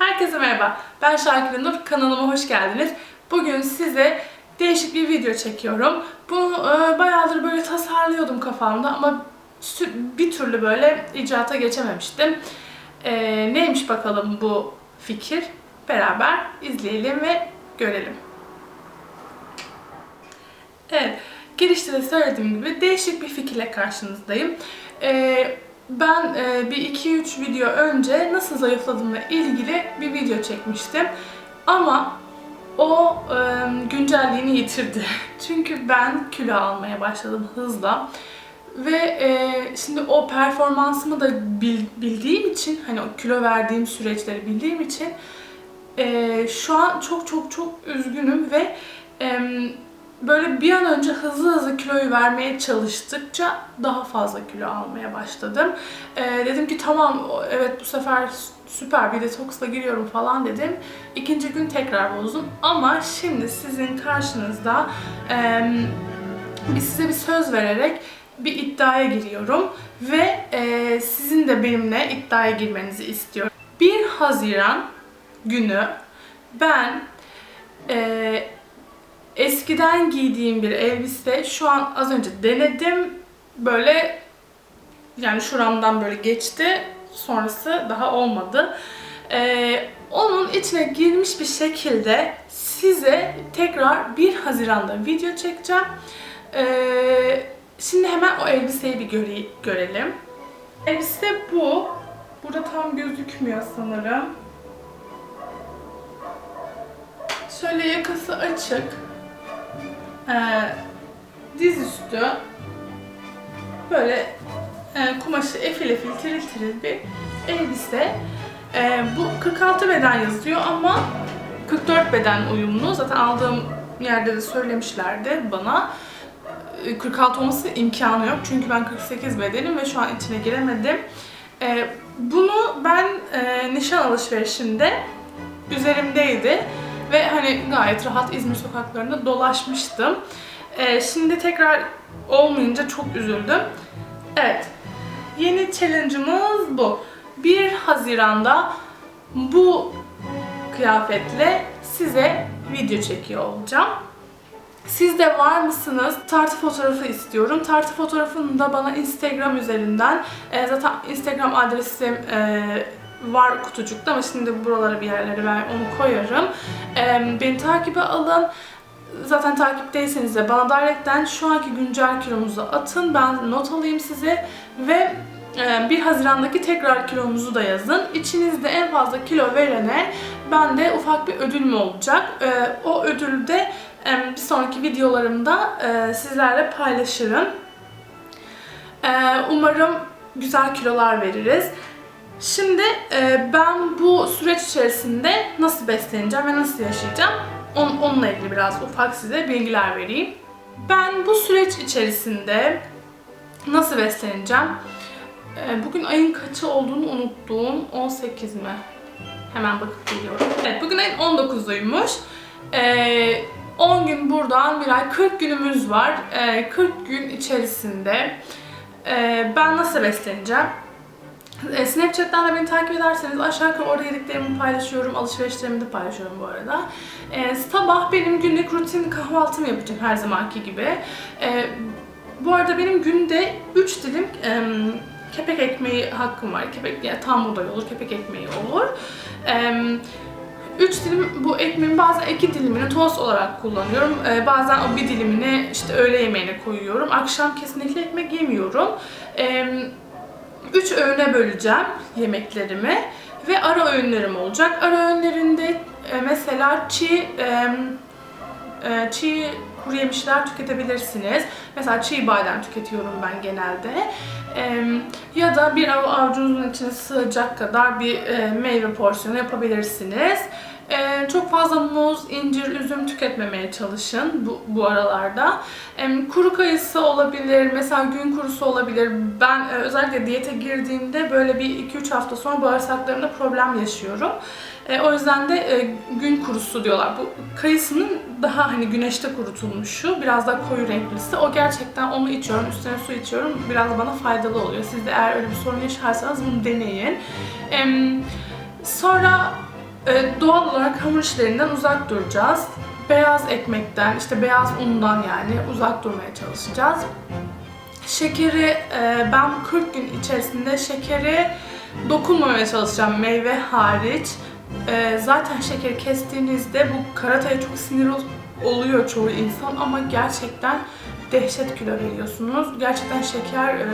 Herkese merhaba. Ben Şakir Nur. Kanalıma hoş geldiniz. Bugün size değişik bir video çekiyorum. Bunu e, bayağıdır böyle tasarlıyordum kafamda ama bir türlü böyle icraata geçememiştim. E, neymiş bakalım bu fikir? Beraber izleyelim ve görelim. Evet, girişte de söylediğim gibi değişik bir fikirle karşınızdayım. Ee, ben e, bir 2-3 video önce nasıl zayıfladığımla ilgili bir video çekmiştim. Ama o e, güncelliğini yitirdi. Çünkü ben kilo almaya başladım hızla. Ve e, şimdi o performansımı da bil- bildiğim için, hani o kilo verdiğim süreçleri bildiğim için e, şu an çok çok çok üzgünüm ve em, böyle bir an önce hızlı hızlı kiloyu vermeye çalıştıkça daha fazla kilo almaya başladım. Ee, dedim ki tamam evet bu sefer süper bir detoksla giriyorum falan dedim. İkinci gün tekrar bozdum ama şimdi sizin karşınızda em, bir size bir söz vererek bir iddiaya giriyorum ve e, sizin de benimle iddiaya girmenizi istiyorum. 1 Haziran günü ben e, eskiden giydiğim bir elbise şu an az önce denedim. Böyle yani şuramdan böyle geçti. Sonrası daha olmadı. Ee, onun içine girmiş bir şekilde size tekrar 1 Haziran'da video çekeceğim. Ee, şimdi hemen o elbiseyi bir göre- görelim. Elbise bu. Burada tam gözükmüyor sanırım. Şöyle yakası açık. Ee, dizüstü böyle e, kumaşı efil efil tiril tiril bir elbise. Ee, bu 46 beden yazıyor ama 44 beden uyumlu. Zaten aldığım yerde de söylemişlerdi bana. Ee, 46 olması imkanı yok. Çünkü ben 48 bedenim ve şu an içine giremedim. Ee, bunu ben e, nişan alışverişinde üzerimdeydi. Ve hani gayet rahat İzmir sokaklarında dolaşmıştım. Ee, şimdi tekrar olmayınca çok üzüldüm. Evet. Yeni challenge'ımız bu. 1 Haziran'da bu kıyafetle size video çekiyor olacağım. Siz de var mısınız? Tartı fotoğrafı istiyorum. Tartı fotoğrafını da bana Instagram üzerinden, e, zaten Instagram adresim e, var kutucukta ama şimdi buralara bir yerlere ben onu koyarım. E, beni takibe alın. Zaten takipteyseniz de bana direct'ten şu anki güncel kilomuzu atın. Ben not alayım size ve e, 1 Haziran'daki tekrar kilomuzu da yazın. İçinizde en fazla kilo verene bende ufak bir ödülüm olacak. E, o ödülü de bir sonraki videolarımda e, sizlerle paylaşırım. E, Umarım güzel kilolar veririz. Şimdi e, ben bu süreç içerisinde nasıl besleneceğim ve nasıl yaşayacağım on- onunla ilgili biraz ufak size bilgiler vereyim. Ben bu süreç içerisinde nasıl besleneceğim? E, bugün ayın kaçı olduğunu unuttuğum 18 mi? Hemen bakıp geliyorum. Evet bugün ayın 19'uymuş. E, 10 gün buradan bir ay 40 günümüz var. E, 40 gün içerisinde e, ben nasıl besleneceğim? E, Snapchat'ten de beni takip ederseniz aşağı yukarı orada yediklerimi paylaşıyorum, alışverişlerimi de paylaşıyorum bu arada. E, sabah benim günlük rutin kahvaltımı yapacağım her zamanki gibi. E, bu arada benim günde 3 dilim e, kepek ekmeği hakkım var. Kepek yani tam buğday olur, kepek ekmeği olur. E, 3 dilim bu ekmeğin bazen 2 dilimini tost olarak kullanıyorum. Ee, bazen o bir dilimini işte öğle yemeğine koyuyorum. Akşam kesinlikle ekmek yemiyorum. Ee, 3 öğüne böleceğim yemeklerimi ve ara öğünlerim olacak. Ara öğünlerinde e, mesela çiğ e, e, çiğ kuru yemişler tüketebilirsiniz. Mesela çiğ badem tüketiyorum ben genelde. Ya da bir av avucunuzun içine sığacak kadar bir meyve porsiyonu yapabilirsiniz. E, çok fazla muz, incir, üzüm tüketmemeye çalışın bu, bu aralarda. E, kuru kayısı olabilir, mesela gün kurusu olabilir. Ben e, özellikle diyete girdiğimde böyle bir 2-3 hafta sonra bağırsaklarımda problem yaşıyorum. E, o yüzden de e, gün kurusu diyorlar. Bu kayısının daha hani güneşte kurutulmuşu, biraz daha koyu renklisi. O gerçekten onu içiyorum, üstüne su içiyorum. Biraz bana faydalı oluyor. Siz de eğer öyle bir sorun yaşarsanız bunu deneyin. E, sonra Ee, doğal olarak hamur işlerinden uzak duracağız. Beyaz ekmekten, işte beyaz undan yani uzak durmaya çalışacağız. Şekeri e, ben 40 gün içerisinde şekeri dokunmamaya çalışacağım meyve hariç. E, zaten şekeri kestiğinizde bu karataya çok sinir ol- oluyor çoğu insan ama gerçekten dehşet kilo veriyorsunuz. Gerçekten şeker e,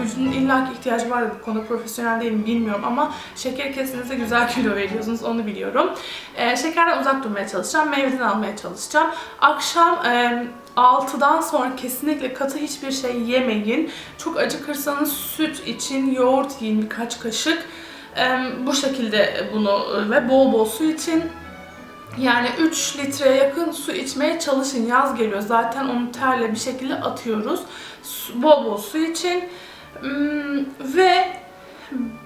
vücudun illaki ihtiyacı var bu konuda profesyonel değilim bilmiyorum ama şeker kestiğinizde güzel kilo veriyorsunuz onu biliyorum. E, şekerden uzak durmaya çalışacağım. Meyveden almaya çalışacağım. Akşam e, 6'dan sonra kesinlikle katı hiçbir şey yemeyin. Çok acıkırsanız süt için yoğurt yiyin birkaç kaşık. E, bu şekilde bunu ve bol bol su için yani 3 litreye yakın su içmeye çalışın. Yaz geliyor zaten onu terle bir şekilde atıyoruz. Bol bol su için. Hmm, ve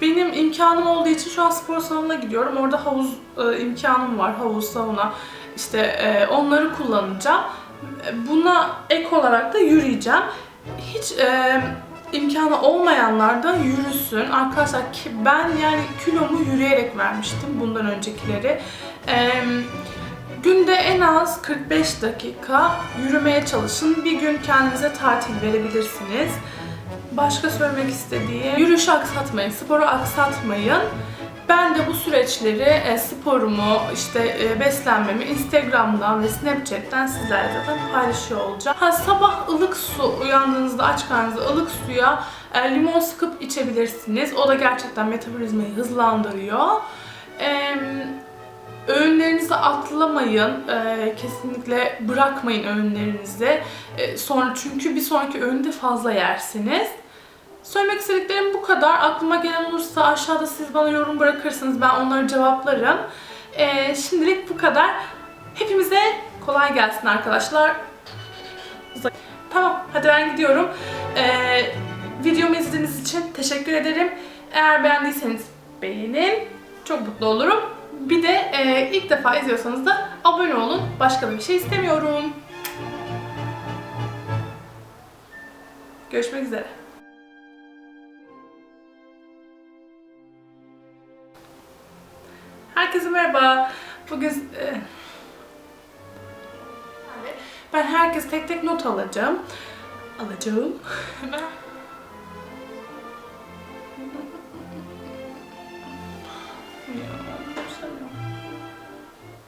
benim imkanım olduğu için şu an spor salonuna gidiyorum. Orada havuz e, imkanım var. Havuz, sauna. İşte e, onları kullanacağım. Buna ek olarak da yürüyeceğim. Hiç e, imkanı olmayanlar da yürüsün. Arkadaşlar ki ben yani kilomu yürüyerek vermiştim bundan öncekileri. E, günde en az 45 dakika yürümeye çalışın. Bir gün kendinize tatil verebilirsiniz. Başka söylemek istediğim, yürüyüşü aksatmayın, sporu aksatmayın. Ben de bu süreçleri, e, sporumu, işte e, beslenmemi Instagram'dan ve Snapchat'ten sizlerle zaten paylaşıyor olacağım. Ha, sabah ılık su, uyandığınızda aç karnınızda ılık suya e, limon sıkıp içebilirsiniz. O da gerçekten metabolizmayı hızlandırıyor. E, öğünlerinizi atlamayın. E, kesinlikle bırakmayın öğünlerinizi. E, sonra çünkü bir sonraki öğünde fazla yersiniz. Söylemek istediklerim bu kadar. Aklıma gelen olursa aşağıda siz bana yorum bırakırsınız. Ben onları cevaplarım. Ee, şimdilik bu kadar. Hepimize kolay gelsin arkadaşlar. Tamam, hadi ben gidiyorum. Videomu izlediğiniz için teşekkür ederim. Eğer beğendiyseniz beğenin. Çok mutlu olurum. Bir de e, ilk defa izliyorsanız da abone olun. Başka bir şey istemiyorum. Görüşmek üzere. Herkese merhaba. Bugün... E, ben herkes tek tek not alacağım. Alacağım. yeah.